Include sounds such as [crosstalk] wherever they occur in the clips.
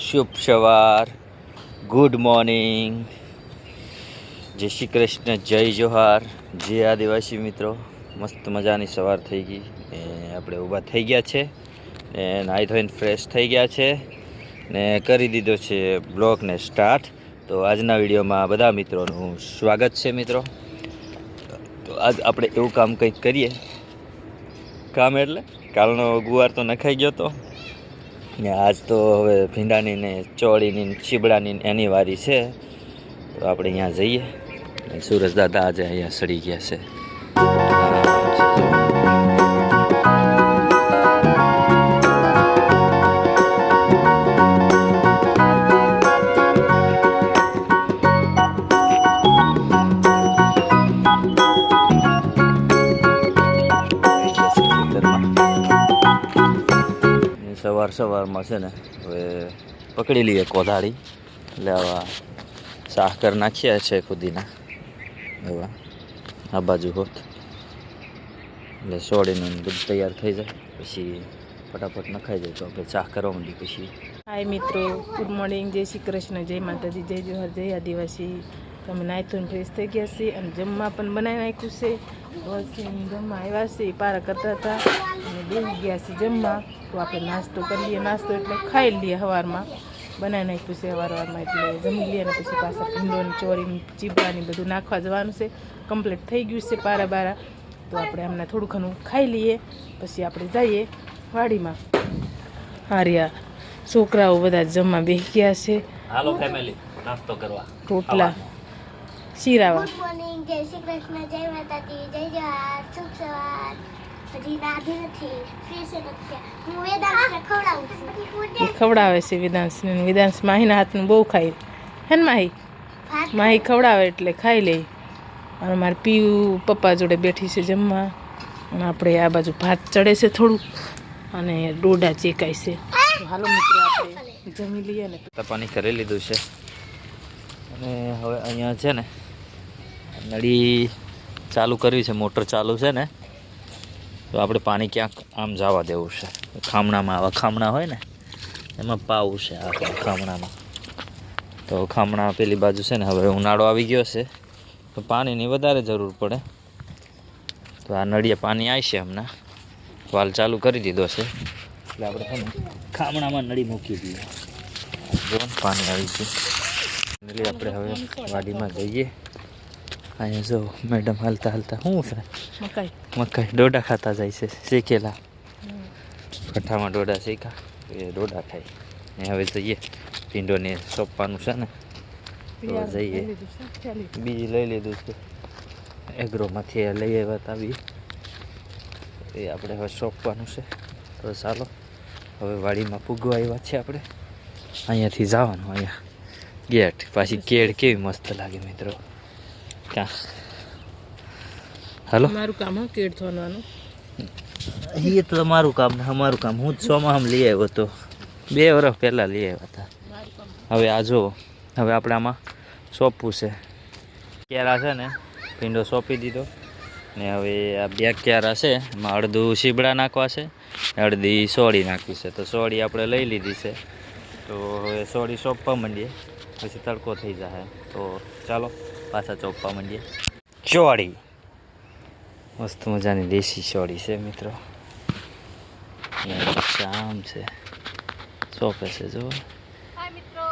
શુભ સવાર, good morning. જય શ્રી કૃષ્ણ, જય જોહાર. જય આદિવાસી મિત્રો, મસ્ત મજાની સવાર થઈ ગઈ ને આપણે ઊભા થઈ ગયા છે ને નાહી ધોઈને ફ્રેશ થઈ ગયા છે ને કરી દીધો છે બ્લોગને સ્ટાર્ટ તો આજના વિડીયોમાં બધા મિત્રોનું સ્વાગત છે મિત્રો. તો આજ આપણે એવું કામ કંઈક કરીએ. કામ એટલે? કાલનો ગુવાર તો નખાઈ ગયો તો. ને આજ તો હવે ભીંડાની ને ચોળીની ચીબડાની એની વારી છે. તો આપણે અહીંયા જઈએ. સુરજ દાદા આજે અહીંયા સડી ગયા છે. સવાર સવારમાં છે ને, હવે પકડી લઈએ કોદાળી એટલે આવા સાકર નાખ્યા છે ખુદીના એવા આ બાજુ હોત. એટલે સોડીનું બધું તૈયાર થઈ જાય. પછી ફટાફટ નખાઈ જાય તો આપણે ચાહ કરવા માંડી પછી. હાય મિત્રો, ગુડ મોર્નિંગ. જય શ્રી કૃષ્ણ. જય માતાજી. જય જોહર. જય આદિવાસી. તમે નાહી ફ્રેશ થઈ ગયા છે અને જમવા પણ બનાવી નાખ્યું છે. બસ જમવા આવ્યા છે પારા કરતા હતા. અને બેસી ગયા છે જમવા. તો આપણે નાસ્તો કરી લઈએ. નાસ્તો એટલે ખાઈ લઈએ સવારમાં બનાવી નાખ્યું છે સવાર વારમાં એટલે જમી લઈએ અને પછી પાછા ભીંડોની ચોરીની ચીબડાની બધું નાખવા જવાનું છે. કમ્પ્લીટ થઈ ગયું છે પારા બારા. તો આપણે હમણાં થોડું ઘણું ખાઈ લઈએ. પછી આપણે જઈએ વાડીમાં. હાર્યા છોકરાઓ બધા જમવા બેસી ગયા છે. હાલો ફેમિલી નાસ્તો કરવા. રોટલા. શીરાવા. ગુડ મોર્નિંગ જય શ્રી કૃષ્ણ જય માતાજી જય જવાહર શુભ સવાર. હજી નાધી નથી ફ્રેશ નથી. હું વેદાંતને ખવડાવું છે. વિધાંશને ને વિધાંશ માહીના હાથનું બહુ ખાય. હે ને માહી? માહી ખવડાવે એટલે ખાઈ લે. અને મારે પીવું પપ્પા જોડે બેઠી છે જમવા. અને આપણે આ બાજુ ભાત ચડે છે થોડુંક. અને ડોડા ચેકાય છે. હાલો મિત્રો આપણે જમી લઈએ ને. પાણી કરી લીધું છે. અને હવે અહીંયા છે ને નળી ચાલુ કરવી છે, મોટર ચાલુ છે ને, તો આપણે પાણી ક્યાંક આમ જવા દેવું છે. ખામણામાં, આવા ખામણા હોય ને, એમાં પાવું છે આ ખામણામાં. તો ખામણા પેલી બાજુ છે ને, હવે ઉનાળો આવી ગયો છે, તો પાણીની વધારે જરૂર પડે. તો આ નળીએ પાણી આવશે હમણાં. વાલ ચાલુ કરી દીધો છે. એટલે આપણે છે ને, ખામણામાં નળી મૂકી દઈએ. પાણી આવી ગયું. એટલે આપણે હવે વાડીમાં જઈએ. અહીંયા જો મેડમ હાલતા હાલતા. શું છે મકાઈ. મકાઈ. ડોડા ખાતા જાય છે શેકેલા. કઠામાં ડોડા શેકા એ ડોડા ખાય. ને હવે જઈએ ભીંડોને સોંપવાનું છે ને. તો જઈએ. બીજી લઈ લીધું છે. એગ્રોમાંથી લઈ આવ્યા હતા બી. એ આપણે હવે સોંપવાનું છે. તો ચાલો હવે વાડીમાં પૂગવા આવ્યા છે આપણે. અહીંયાથી જવાનું અહીંયા. ગેટ. પાછી કેળ કેવી મસ્ત લાગે મિત્રો. ક્યાં? હાલો. મારું કામ હું કેડ થવાનું એ તો તમારું કામ ને અમારું કામ. હું જ સોમાં લઈ આવ્યો હતો બે વર્ષ પહેલાં લઈ આવ્યા હતા. હવે આ જો હવે આપણે આમાં સોંપવું છે. ક્યારા છે ને ભીંડો સોંપી દીધો. ને હવે આ બે ક્યારા છે એમાં અડધું શીબડા નાખવા છે અડધી સોળી નાખવી છે. તો સોળી આપણે લઈ લીધી છે. તો હવે સોળી સોંપવા માંડીએ. પછી તડકો થઈ જાય તો ચાલો. પાછા ચોપવા માંડીએ. ચોળી. મસ્ત મજાની દેશી ચોળી છે મિત્રો. આમ છે. ચોપે છે જો. હાય મિત્રો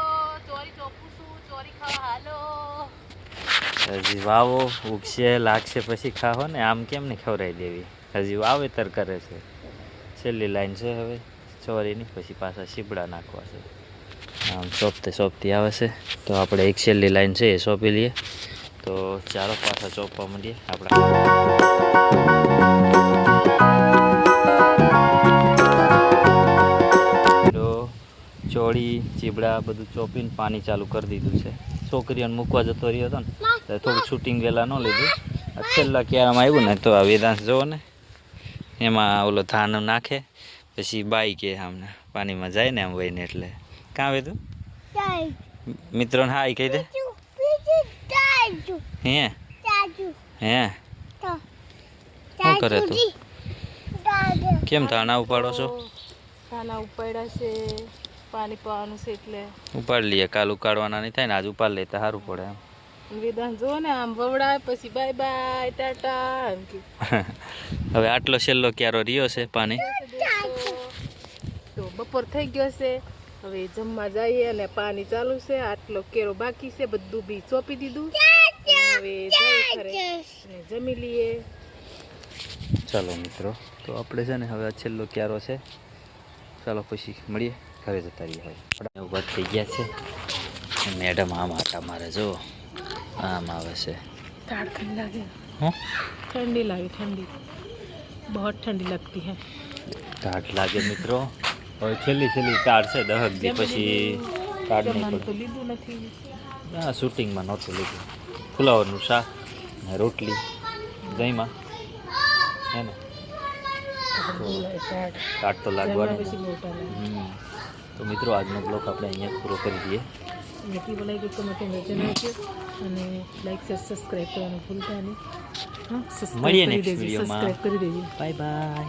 ચોરી ચોપું છું ચોરી ખાવા હાલો. હજી વાવો ઉગશે લાગશે પછી ખાવો ને આમ કેમ ને ખવડાવી દેવી? હજી વાવેતર કરે છે. છેલ્લી લાઈન છે હવે ચોરીની પછી પાછા શીપડા નાખવા છે. આમ સોંપતે સોંપતી આવે છે. તો આપણે એક છેલ્લી લાઈન છે એ સોંપી લઈએ. તો ચાલો પાછા ચોપવા માંડીએ આપણા ચોળી ચીબડા બધું ચોપીને પાણી ચાલુ કરી દીધું છે. છોકરીઓને મૂકવા જતો રહ્યો હતો ને થોડું શૂટિંગ વહેલા ન લીધું. છેલ્લા ક્યારામાં આવ્યું ને તો આ વેદાંશ જુઓ ને એમાં ઓલો ધાન નાખે પછી બાઈ કે આમને પાણીમાં જાય ને આમ વહીને એટલે. કાં વેધું મિત્રોને હાય કહી દે. હે? હે? શું કરે તું? કેમ ધાણા ઉપાડો છો? ધાણા ઉપાડ્યા છે પાણી પાવાનું છે એટલે. ઉપાડી લઈએ કાલ ઉકાળવાના નહીં થાય ને આજ ઉપાડ લે તો સારું પડે એમ. વેદાંત જો ને આમ વવડાય પછી બાય બાય ટાટા એમ કે. [laughs] હવે આટલો છેલ્લો ક્યારો રહ્યો છે પાણી? તો બપોર થઈ ગયો છે હવે જમવા જઈએ અને પાણી ચાલુ છે આટલો કેરો બાકી છે બધું બી ચોપી દીધું. જમી લઈએ. ચાલો મિત્રો તો આપણે છે ને હવે આ છેલ્લો ક્યારો છે. ચાલો પછી મળીએ ઘરે જતા રહીએ હવે. આપણે ઊભા થઈ ગયા છે. મેડમ આમ આટા મારે જો. આમ આવે છે. ઠંડી લાગે. ઠંડી લાગે ઠંડી. બહુ ઠંડી લગતી હે. ટાઢ લાગે મિત્રો. હવે છેલ્લી છેલ્લી ટાઢ છે દહક દી પછી ટાઢ નહીં લીધું નથી. ના શૂટિંગમાં નહોતું લીધું. ફુલાવરનું શાક ને રોટલી દહીંમાં. હે ને? કાટ તો લાગવાની. તો મિત્રો આજનો બ્લોગ આપણે અહીંયા પૂરો કરી દઈએ. નથી બોલાય કે કમેન્ટ જણાવજો અને લાઈક શેર સબસ્ક્રાઈબ કરવાનું ભૂલતા નહીં. હા મળીએ સબસ્ક્રાઈબ કરી દેજો video સબસ્ક્રાઈબ કરી દેજો. Bye bye